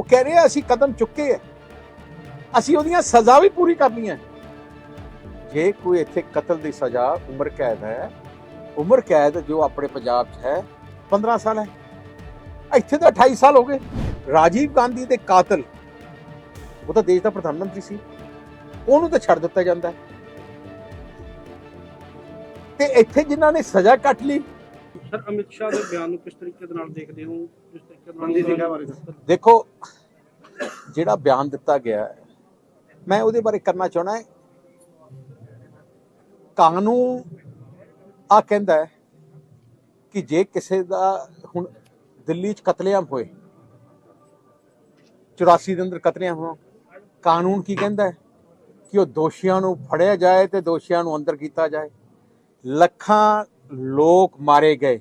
ਉਹ ਕਹਿ ਰਹੇ ਆ, ਅਸੀਂ ਕਦਮ ਚੁੱਕੇ ਆ। ਅਸੀਂ ਉਹਦੀਆਂ ਸਜ਼ਾ ਵੀ ਪੂਰੀ ਕਰਨੀਆਂ ਜੇ ਕੋਈ ਇੱਥੇ ਕਤਲ ਦੀ ਸਜ਼ਾ ਉਮਰ ਕੈਦ ਹੈ, ਉਮਰ ਕੈਦ ਜੋ ਆਪਣੇ ਪੰਜਾਬ 'ਚ ਹੈ 15 ਸਾਲ ਹੈ। ਇੱਥੇ ਤਾਂ 28 ਸਾਲ ਹੋ ਗਏ। ਰਾਜੀਵ ਗਾਂਧੀ ਦੇ ਕਾਤਲ, ਉਹ ਤਾਂ ਦੇਸ਼ ਦਾ ਪ੍ਰਧਾਨ ਮੰਤਰੀ ਸੀ। ਉਹਨੂੰ ਤਾਂ ਛੱਡ ਦਿੱਤਾ ਜਾਂਦਾ ਤੇ ਇੱਥੇ ਜਿਨ੍ਹਾਂ ਨੇ ਸਜ਼ਾ ਕੱਟ ਲਈ ਸਰ ਅਮਿਤ ਸ਼ਾਹ ਦੇ ਬਿਆਨ ਨੂੰ ਕਿਸ ਤਰੀਕੇ ਦੇ ਨਾਲ ਦੇਖਦੇ ਹੋ? ਕਿਸ ਤਰੀਕੇ ਨਾਲ ਹਾਂਜੀ, ਸਿੰਘਾਂ ਬਾਰੇ ਦੇਖੋ ਜਿਹੜਾ ਬਿਆਨ ਦਿੱਤਾ ਗਿਆ ਹੈ, ਮੈਂ ਉਹਦੇ ਬਾਰੇ ਕਰਨਾ ਚਾਹਣਾ ਹੈ। ਕਾਨੂੰਨ ਆ ਕਹਿੰਦਾ ਹੈ ਕਿ ਜੇ ਕਿਸੇ ਦਾ ਹੁਣ ਦਿੱਲੀ 'ਚ ਕਤਲੇਆਮ ਹੋਏ 84 ਦੇ ਅੰਦਰ ਕਤਲੇਆਮ ਹੋਇਆ ਕਾਨੂੰਨ ਕੀ ਕਹਿੰਦਾ ਹੈ? ਕਿ ਉਹ ਦੋਸ਼ੀਆਂ ਨੂੰ ਫੜਿਆ ਜਾਏ ਤੇ ਦੋਸ਼ੀਆਂ ਨੂੰ ਅੰਦਰ ਕੀਤਾ ਜਾਏ। ਲੱਖਾਂ ਲੋਕ ਮਾਰੇ ਗਏ।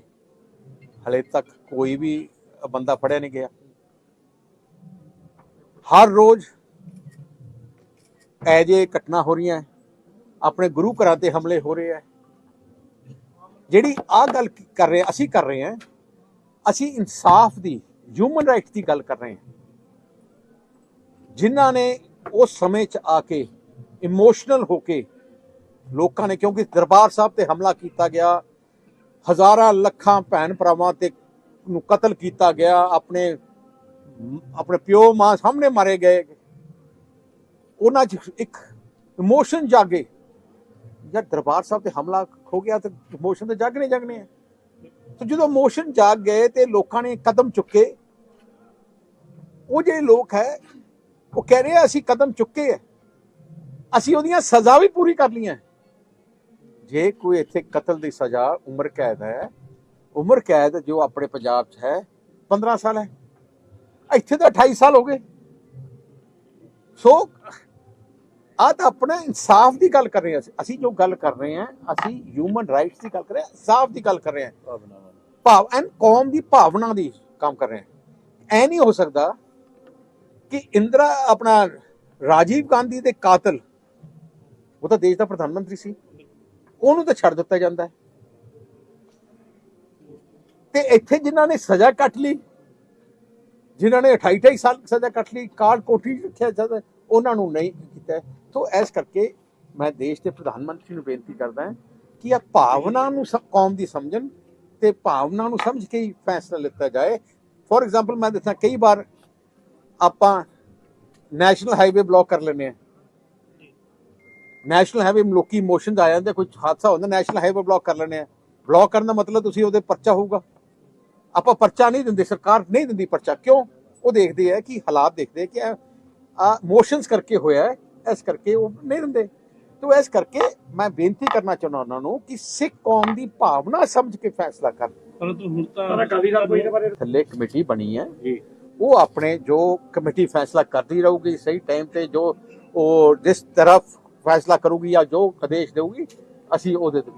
ਹਲੇ ਤੱਕ ਕੋਈ ਵੀ ਬੰਦਾ ਫੜਿਆ ਨਹੀਂ ਗਿਆ। ਹਰ ਰੋਜ਼ ਐਜੇ ਘਟਨਾ ਹੋ ਰਹੀਆਂ ਆਪਣੇ ਗੁਰੂ ਘਰਾਂ ਤੇ ਹਮਲੇ ਹੋ ਰਹੇ ਹੈ। ਜਿਹੜੀ ਆ ਗੱਲ ਕਰ ਰਹੇ, ਅਸੀਂ ਕਰ ਰਹੇ ਹਾਂ। ਅਸੀਂ ਇਨਸਾਫ ਦੀ ਹਿਊਮਨ ਰਾਈਟਸ ਦੀ ਗੱਲ ਕਰ ਰਹੇ ਹਾਂ। ਜਿਨ੍ਹਾਂ ਨੇ ਉਸ ਸਮੇਂ 'ਚ ਆ ਕੇ ਇਮੋਸ਼ਨਲ ਹੋ ਕੇ ਲੋਕਾਂ ਨੇ ਕਿਉਂਕਿ ਦਰਬਾਰ ਸਾਹਿਬ ਤੇ ਹਮਲਾ ਕੀਤਾ ਗਿਆ ਹਜ਼ਾਰਾਂ ਲੱਖਾਂ ਭੈਣ ਭਰਾਵਾਂ ਤੇ ਨੂੰ ਕਤਲ ਕੀਤਾ ਗਿਆ, ਆਪਣੇ ਆਪਣੇ ਪਿਓ ਮਾਂ ਸਾਹਮਣੇ ਮਾਰੇ ਗਏ। ਉਹਨਾਂ 'ਚ ਇੱਕ ਇਮੋਸ਼ਨ ਜਾਗੇ। ਜਦ ਦਰਬਾਰ ਸਾਹਿਬ ਤੇ ਹਮਲਾ ਹੋ ਗਿਆ ਤੇ ਇਮੋਸ਼ਨ ਤੇ ਜਾਗਣੇ ਜਾਗਣੇ ਆ। ਤੇ ਜਦੋਂ ਇਮੋਸ਼ਨ ਜਾਗ ਗਏ ਤੇ ਲੋਕਾਂ ਨੇ ਕਦਮ ਚੁੱਕੇ। ਉਹ ਜਿਹੜੇ ਲੋਕ ਹੈ, ਉਹ ਕਹਿ ਰਹੇ ਆ, ਅਸੀਂ ਕਦਮ ਚੁੱਕੇ ਆ। ਅਸੀਂ ਉਹਦੀਆਂ ਸਜ਼ਾ ਵੀ ਪੂਰੀ ਕਰ ਲਈਆਂ। ਜੇ ਕੋਈ ਇੱਥੇ ਕਤਲ ਦੀ ਸਜ਼ਾ ਉਮਰ ਕੈਦ ਹੈ ਉਮਰ ਕੈਦ ਜੋ ਆਪਣੇ ਪੰਜਾਬ 'ਚ ਹੈ 15 ਸਾਲ ਹੈ। ਇੱਥੇ ਤਾਂ 28 ਸਾਲ ਹੋ ਗਏ। ਸੋ ਆ ਤਾਂ ਆਪਣਾ ਇਨਸਾਫ ਦੀ ਗੱਲ ਕਰ ਰਹੇ ਹਾਂ ਅਸੀਂ। ਅਸੀਂ ਜੋ ਗੱਲ ਕਰ ਰਹੇ ਹਾਂ ਅਸੀਂ ਹਿਊਮਨ ਰਾਈਟਸ ਦੀ ਗੱਲ ਕਰ ਰਹੇ ਹਾਂ ਇਨਸਾਫ ਦੀ ਗੱਲ ਕਰ ਰਹੇ ਹਾਂ। ਭਾਵ ਐਨ ਕੌਮ ਦੀ ਭਾਵਨਾ ਦੀ ਕੰਮ ਕਰ ਰਹੇ ਹਾਂ। ਐ ਨਹੀਂ ਹੋ ਸਕਦਾ ਕਿ ਇੰਦਰਾ ਆਪਣਾ ਰਾਜੀਵ ਗਾਂਧੀ ਦੇ ਕਾਤਲ ਉਹ ਤਾਂ ਦੇਸ਼ ਦਾ ਪ੍ਰਧਾਨ ਮੰਤਰੀ ਸੀ। ਉਹਨੂੰ ਤਾਂ ਛੱਡ ਦਿੱਤਾ ਜਾਂਦਾ ਹੈ। ਤੇ ਇੱਥੇ ਜਿਨ੍ਹਾਂ ਨੇ ਸਜ਼ਾ ਕੱਟ ਲਈ, ਜਿਨ੍ਹਾਂ ਨੇ 28 28 ਸਾਲ ਸਜ਼ਾ ਕੱਟ ਲਈ, ਕਾਰਡ ਕੋਠੀ ਰੱਖਿਆ ਜਾਂਦਾ ਉਹਨਾਂ ਨੂੰ ਨਹੀਂ ਕੀਤਾ ਹੈ। ਇਸ ਕਰਕੇ ਮੈਂ ਦੇਸ਼ ਦੇ ਪ੍ਰਧਾਨ ਮੰਤਰੀ ਨੂੰ ਬੇਨਤੀ ਕਰਦਾ ਹਾਂ ਕਿ ਇਹ ਭਾਵਨਾ ਨੂੰ ਕੌਮ ਦੀ ਸਮਝਣ ਤੇ ਭਾਵਨਾ ਨੂੰ ਸਮਝ ਕੇ ਹੀ ਫੈਸਲਾ ਲਿੱਤਾ ਜਾਏ। ਫੋਰ ਐਗਜ਼ਾਮਪਲ ਮੈਂ ਦੱਸਾਂ ਕਈ ਵਾਰ ਆਪਾਂ ਨੈਸ਼ਨਲ ਹਾਈਵੇ ਬਲੌਕ ਕਰ ਲੈਂਦੇ ਆ ਨੈਸ਼ਨਲ ਹਾਈਵੇ ਲੋਕੀ ਇਮੋਸ਼ਨਸ ਆ ਜਾਂਦੇ ਕੁਝ ਹਾਦਸਾ ਹੁੰਦਾ ਨੈਸ਼ਨਲ ਹਾਈਵੇ ਬਲੌਕ ਕਰ ਲੈਂਦੇ ਆ। ਬਲੌਕ ਕਰਨ ਦਾ ਮਤਲਬ ਤੁਸੀਂ ਉਹਦੇ ਪਰਚਾ ਹੋਊਗਾ। ਆਪਾਂ ਪਰਚਾ ਨਹੀਂ ਦਿੰਦੇ ਸਰਕਾਰ ਨਹੀਂ ਦਿੰਦੀ ਪਰਚਾ। ਕਿਉਂ? ਉਹ ਦੇਖਦੇ ਆ ਕਿ ਹਾਲਾਤ ਦੇਖਦੇ ਆ ਕਿ ਆ ਇਮੋਸ਼ਨਸ ਕਰਕੇ ਹੋਇਆ ਹੈ ਇਸ ਕਰਕੇ ਉਹ ਨਹੀਂ ਦਿੰਦੇ। ਤੋ ਇਸ ਕਰਕੇ ਮੈਂ ਬੇਨਤੀ ਕਰਨਾ ਚਾਹੁੰਦਾ ਉਹਨਾਂ ਨੂੰ ਕਿ ਸਿੱਖ ਕੌਮ ਦੀ ਭਾਵਨਾ ਸਮਝ ਕੇ ਫੈਸਲਾ ਕਰਨ। ਪਰੰਤੂ ਹੁਣ ਤਾਂ ਪਰ ਅਕਾਲੀ ਦਲ ਕੋਈ ਇਹਦੇ ਬਾਰੇ ਥੱਲੇ ਕਮੇਟੀ ਬਣੀ ਹੈ। ਜੀ। ਉਹ ਆਪਣੇ ਜੋ ਕਮੇਟੀ ਫੈਸਲਾ ਕਰਦੀ ਰਹੂਗੀ ਸਹੀ ਟਾਈਮ ਤੇ ਜੋ ਉਹ ਜਿਸ ਤਰਫ ਫੈਸਲਾ ਕਰੂਗੀ ਜਾਂ ਜੋ ਆਦੇਸ਼ ਦੇਊਗੀ ਅਸੀਂ ਉਹਦੇ ਤੇ